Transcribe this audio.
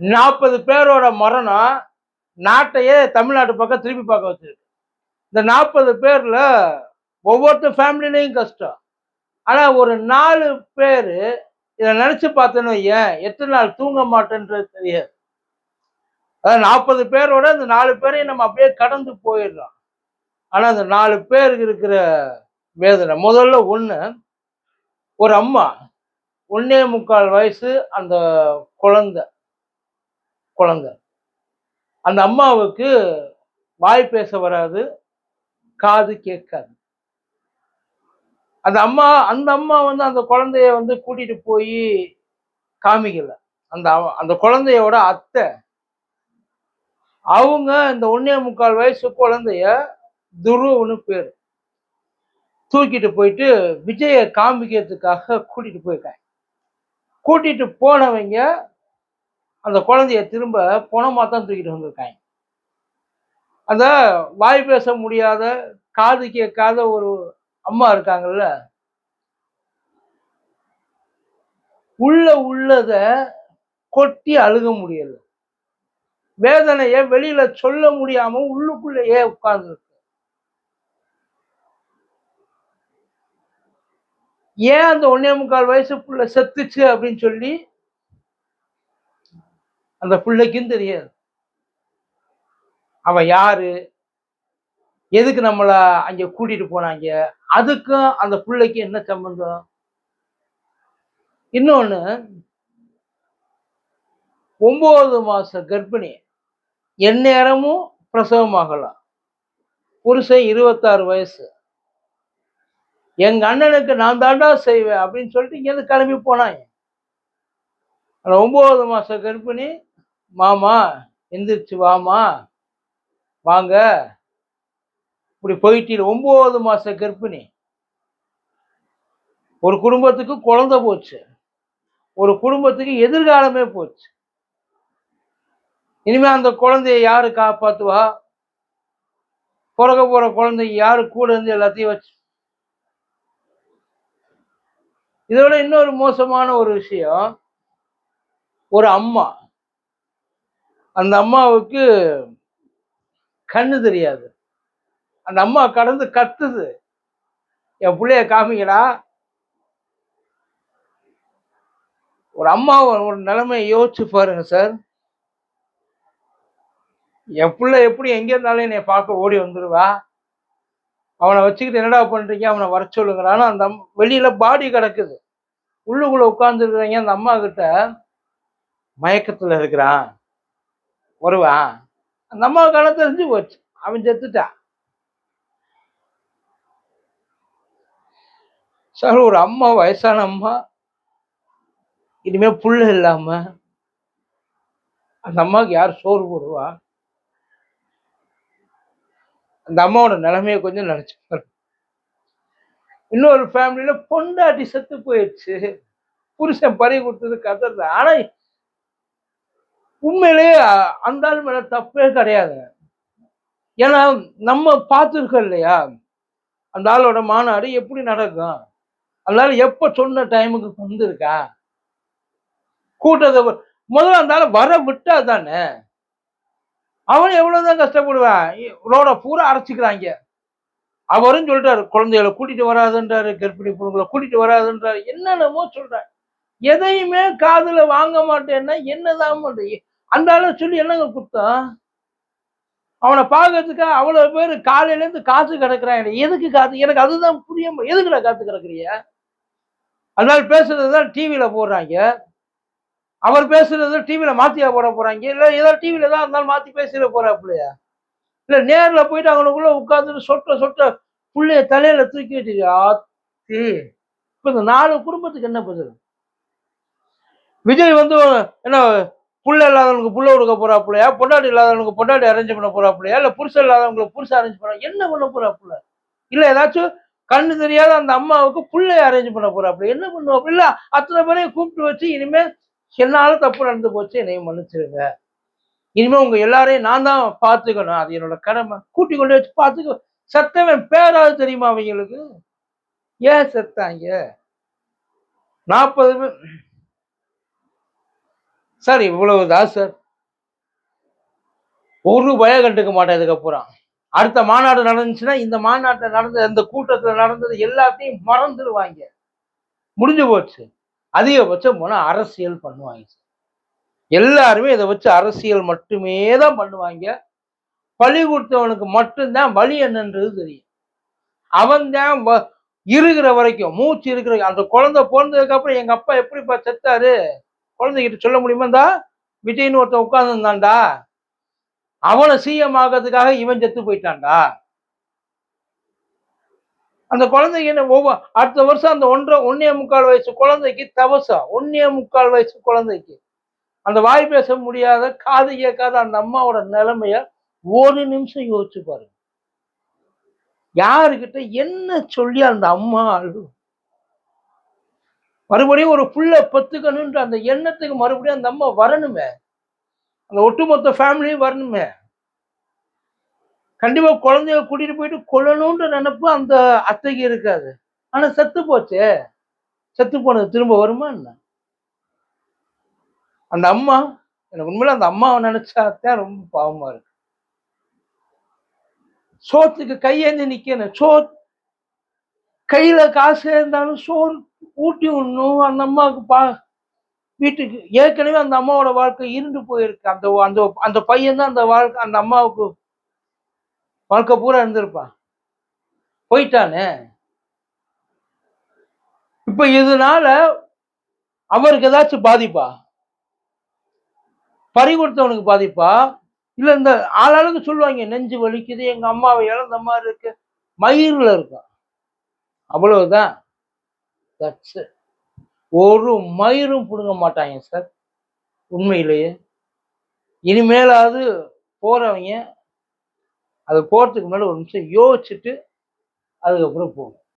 நாற்பது பேரோட மரணம் நாட்டையே தமிழ்நாட்டு பக்கம் திருப்பி பார்க்க வச்சிருக்கு. இந்த நாற்பது பேரில் ஒவ்வொருத்தர் ஃபேமிலிலையும் கஷ்டம். ஆனால் ஒரு நாலு பேர் இதை நினச்சி பார்த்தேன்னு ஏன் எத்தனை நாள் தூங்க மாட்டேன்றது தெரியாது. அதாவது நாற்பது பேரோட இந்த நாலு பேரையும் நம்ம அப்படியே கடந்து போயிடுறோம். ஆனால் அந்த நாலு பேருக்கு இருக்கிற வேதனை. முதல்ல ஒன்று ஒரு அம்மா ஒன்னே முக்கால் வயசு அந்த குழந்தை. குழந்தை. அந்த அம்மாவுக்கு வாய் பேச வராது காது கேட்காது. அந்த அம்மா அந்த அம்மா வந்து அந்த குழந்தைய வந்து கூட்டிட்டு போய் காமிக்கல. அந்த அந்த குழந்தையோட அத்தை அவங்க இந்த ஒன்னே முக்கால் வயசு குழந்தைய துருவன்னு பேர். தூக்கிட்டு போயிட்டு விஜய காமிக்கிறதுக்காக கூட்டிட்டு போயிருக்காங்க. கூட்டிட்டு போனவங்க அந்த குழந்தைய திரும்ப பணமா தான் தூக்கிட்டு வந்திருக்காங்க. அந்த வாய் பேச முடியாத காது கேட்காத ஒரு அம்மா இருக்காங்கல்ல? உள்ள உள்ளத கொட்டி அழுக முடியல. வேதனையை வெளியில சொல்ல முடியாம உள்ளுக்குள்ளேயே உட்கார்ந்துருக்கு. ஏன் அந்த ஒன்னே முக்கால் வயசு புள்ள செத்துச்சு அப்படின்னு சொல்லி அந்த பிள்ளைக்கும் தெரியாது. அவன் யாரு? எதுக்கு நம்மள அங்க கூட்டிட்டு போனாங்க? அதுக்கும் அந்த பிள்ளைக்கு என்ன சம்பந்தம்? இன்னொன்னு ஒன்பது மாச கர்ப்பிணி எந்நேரமும் பிரசவமாகலாம். புருஷன் இருபத்தாறு வயசு. எங்க அண்ணனுக்கு நான் தாண்டா செய்வேன் அப்படின்னு சொல்லிட்டு இங்கேருந்து கிளம்பி போனாங்க. அந்த ஒன்பது மாச கர்ப்பிணி மாமா எந்திரிச்சு வாமா. வாங்க. இப்படி போயிட்டு ஒம்பது மாச கர்ப்பிணி. ஒரு குடும்பத்துக்கு குழந்தை போச்சு. ஒரு குடும்பத்துக்கு எதிர்காலமே போச்சு. இனிமே அந்த குழந்தைய யாரு காப்பாத்துவா? பிறக்க போற குழந்தைங்க யாரு கூட இருந்து எல்லாத்தையும் வச்சு? இதோட இன்னொரு மோசமான ஒரு விஷயம் ஒரு அம்மா. அந்த அம்மாவுக்கு கண்ணு தெரியாது. அந்த அம்மா கடந்து கத்துது. என் பிள்ளைய காமிக்கடா. ஒரு அம்மா ஒரு நிலைமையை யோசிச்சு பாருங்க சார். என் பிள்ளை எப்படி எங்கே இருந்தாலும் என்னை பார்க்க ஓடி வந்துடுவா அவனை வச்சுக்கிட்டு என்னடா பண்ணுறீங்க அவனை வர சொல்லுங்கிறான்னு அந்த அம்- பாடி கிடக்குது. உள்ளுக்குள்ளே உட்காந்துருக்குறீங்க அந்த அம்மா கிட்ட மயக்கத்தில் இருக்கிறான். வருவான் அந்த அம்மா காலம் தெரிஞ்சு போச்சு. அவன் செத்துட்டான் சார் ஒரு அம்மா வயசான அம்மா இனிமே புள்ள இல்லாம அந்த அம்மாவுக்கு யார் சோறு போடுவா? அந்த அம்மாவோட நிலைமையை கொஞ்சம் நினைச்சு இன்னொரு ஃபேமிலியில பொண்டாட்டி செத்து போயிடுச்சு. புருஷன் பறி கொடுத்தது கதை ஆனா உண்மையிலேயே அந்த ஆள் மேல தப்பே கிடையாது. ஏன்னா நம்ம பார்த்துருக்கோம் இல்லையா? அந்த ஆளோட மாநாடு எப்படி நடக்கும் அந்த ஆள் எப்ப சொன்ன டைமுக்கு வந்திருக்கா? கூட்டத்தை முதல்ல அந்த ஆள் வர விட்டா தானே? அவன் எவ்வளவுதான் கஷ்டப்படுவான்? இ- ரோட பூரா அரைச்சிக்கிறாங்க அவரும் சொல்லிட்டாரு குழந்தைகளை கூட்டிட்டு வராதுன்றாரு கர்ப்பிணி பொண்ணுங்களை கூட்டிட்டு வராதுன்றாரு என்னென்னமோ சொல்றாரு. எதையுமே காதுல வாங்க மாட்டேன்னா என்னதான் பண்றீங்க அந்த சொல்லி என்னங்க குத்தம்? அவனை பார்க்கறதுக்கு அவ்வளவு பேர் காலையிலேருந்து காசு காத்து எதுக்கு காத்து எனக்கு அதுதான் புரிய முடியும் நான் காத்து கிடக்குறீங்க அதனால பேசுறதுதான் டிவியில் போடுறாங்க. அவர் பேசுறது டிவியில் மாத்தியா போட போறாங்க. இல்லை ஏதாவது டிவியில தான் இருந்தாலும் மாத்தி பேசிட போறாப்புலையா? இல்லை நேரில் போயிட்டு அவனுக்குள்ள உட்காந்துட்டு சொட்ட சொட்ட புள்ளைய தலையில தூக்கி வச்சுட்டு ஆத்தி. இப்போ இந்த நாலு குடும்பத்துக்கு என்ன பதில்? விஜய் வந்து என்ன புள்ள இல்லாதவனுக்கு புள்ள கொடுக்க போறாப்புலையா? பொண்டாட்டி இல்லாதவனுக்கு பொண்டாட்டி அரேஞ்ச் பண்ண போறாப்புலையா? இல்ல புருஷன் இல்லாதவங்களுக்கு புருஷன் அரேஞ்ச் பண்ண என்ன பண்ண போறாப்புல? இல்ல ஏதாச்சும் கண்ணு தெரியாத அந்த அம்மாவுக்கு புள்ளைய அரேஞ்ச் பண்ண போறாப்புல. என்ன பண்ணுவாப்புல? இல்ல அத்தனை பேரையும் கூப்பிட்டு வச்சு இனிமே என்னால தப்பு நடந்து போச்சு என்னையும் மன்னிச்சிருங்க. இனிமே உங்க எல்லாரையும் நான் தான் பார்த்துக்கணும் அது என்னோட கடமை. கூட்டி கொண்டு வச்சு பார்த்துக்க செத்தவன் பேராது தெரியுமா அவங்களுக்கு? ஏன் செத்தாங்க? நாற்பது பேர். சார் இவ்வளவுதான் சார்? ஒரு பயம் கண்டுக்க மாட்டேன் இதுக்கப்புறம். அடுத்த மாநாடு நடந்துச்சுன்னா இந்த மாநாட்டில் நடந்த இந்த கூட்டத்தில் நடந்தது எல்லாத்தையும் மறந்துடுவாங்க. முடிஞ்சு போச்சு. அதிகபட்சம் போனால் அரசியல் பண்ணுவாங்க சார். எல்லாருமே இதை வச்சு அரசியல் மட்டுமே தான் பண்ணுவாங்க. பழி கொடுத்தவனுக்கு மட்டும்தான் வழி என்னன்றது தெரியும். அவன் தான் இருக்கிற வரைக்கும் மூச்சு இருக்கிற அந்த குழந்தை பிறந்ததுக்கு அப்புறம் எங்க அப்பா எப்படிப்பா செத்தாரு? குழந்தைகிட்ட சொல்ல முடியுமாண்டா விஜய்னு ஒருத்தன் உட்கார்ந்துருந்தான்டா. அவனை சிஎம் ஆகிறதுக்காக இவன் செத்து போயிட்டான்டா. அந்த குழந்தைக்கு என்ன ஒவ்வொரு அடுத்த வருஷம் அந்த ஒன்றரை ஒன்னே முக்கால் வயசு குழந்தைக்கு தவசம் ஒன்னே முக்கால் வயசு குழந்தைக்கு. அந்த வாய் பேச முடியாத காது கேட்காத அந்த அம்மாவோட நிலைமைய ஒரு நிமிஷம் யோசிச்சு பாருங்க. யாருக்கிட்ட என்ன சொல்லி அந்த அம்மா அழு மறுபடியும் ஒரு புள்ள பத்துக்கணுன்ற அந்த எண்ணத்துக்கு மறுபடியும் அந்த அம்மா வரணுமே. அந்த ஒட்டுமொத்த ஃபேமிலியும் வரணுமே. கண்டிப்பா குழந்தைய கூட்டிட்டு போயிட்டு கொல்லணும்ன்ற நினைப்பு அந்த அத்தைக்கு இருக்காது. ஆனா செத்து போச்சே. செத்து போனது திரும்ப வருமா என்ன? அந்த அம்மா எனக்கு உண்மையில அந்த அம்மாவை நினைச்சாத்தான் ரொம்ப பாவமா இருக்கு. சோத்துக்கு கையேந்தி நிக்கணும். சோ கையில காசு இருந்தாலும் சோறு ஊட்டி விடணும் அந்த அம்மாவுக்கு பா வீட்டுக்கு ஏற்கனவே அந்த அம்மாவோட வாழ்க்கை இருண்டு போயிருக்கு. அந்த அந்த அந்த பையன் தான் அந்த வாழ்க்கை அந்த அம்மாவுக்கு வாழ்க்கை பூரா இருந்திருப்பான் போயிட்டானே. இப்ப இதனால அவருக்கு ஏதாச்சும் பாதிப்பா? பறி கொடுத்தவனுக்கு பாதிப்பா? இல்ல இந்த ஆளாளுக்கு சொல்லுவாங்க நெஞ்சு வலிக்குது எங்க அம்மாவை இழந்த மாதிரி இருக்கு. மயிரில் இருக்கும் அவ்வளவுதான். That's ஒரு மயிரும் பிடுங்க மாட்டாங்க சார் உண்மையிலேயே. இனிமேலாவது போகிறவங்க அது போகிறதுக்கு முன்னாடி ஒரு நிமிஷம் யோசிச்சுட்டு அதுக்கப்புறம் போகும்